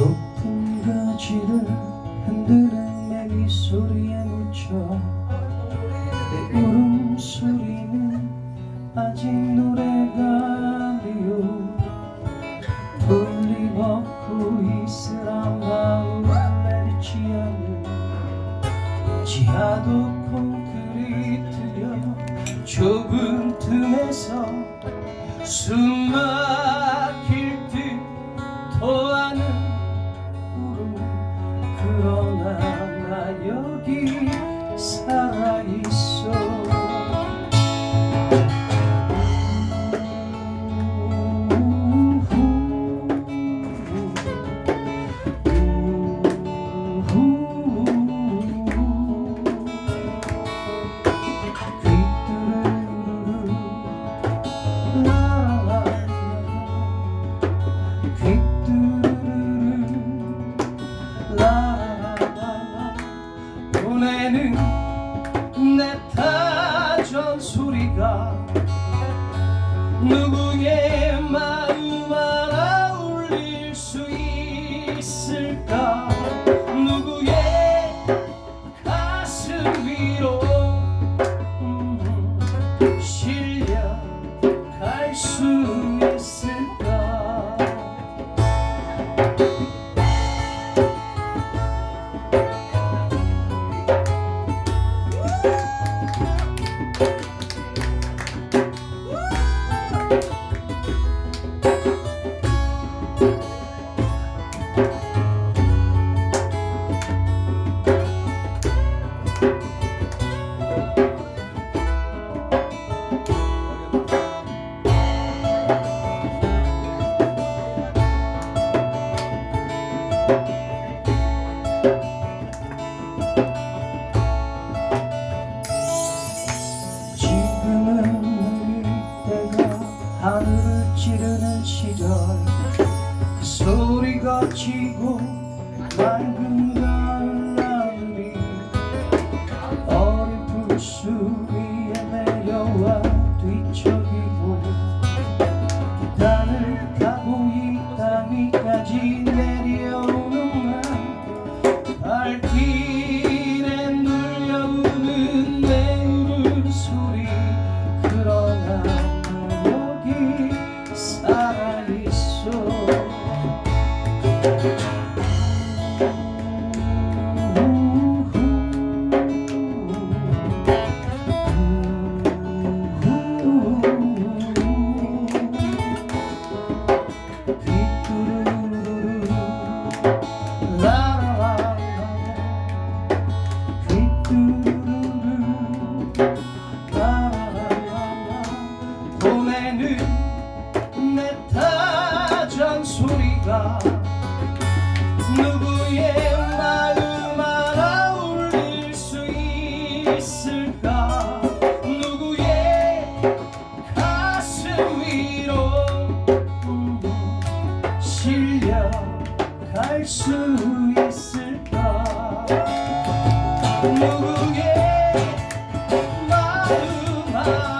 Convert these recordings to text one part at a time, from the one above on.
높은 가지를 흔드는 매미 소리에 묻혀 내 울음소리는 아직 노래가 아니요 돌리먹고 있으라 마음을 내리지 않는 지하도 콘크리트여 좁은 틈에서 숨막 보내는 내 타전 소리가 누구의 마음 하나 울릴 수 있을까? 누구의 가슴 위로 음, 실려갈 수 지금은 때가 하늘을 찌르는 시절. 그 소리 거치고 맑은 가 보내는 내 타전 소리가 누구의 마음 하나 울릴 수 있을까? 누구의 가슴 위로 음, 실려갈 수 있을까? 누구의 마음 하나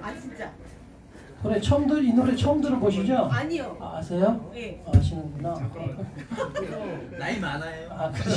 아 진짜. 노래 처음 들, 이 노래 처음 들어보시죠? 아니요. 아, 아세요? 네. 아시는구나. 나이 많아요. 아, 그래.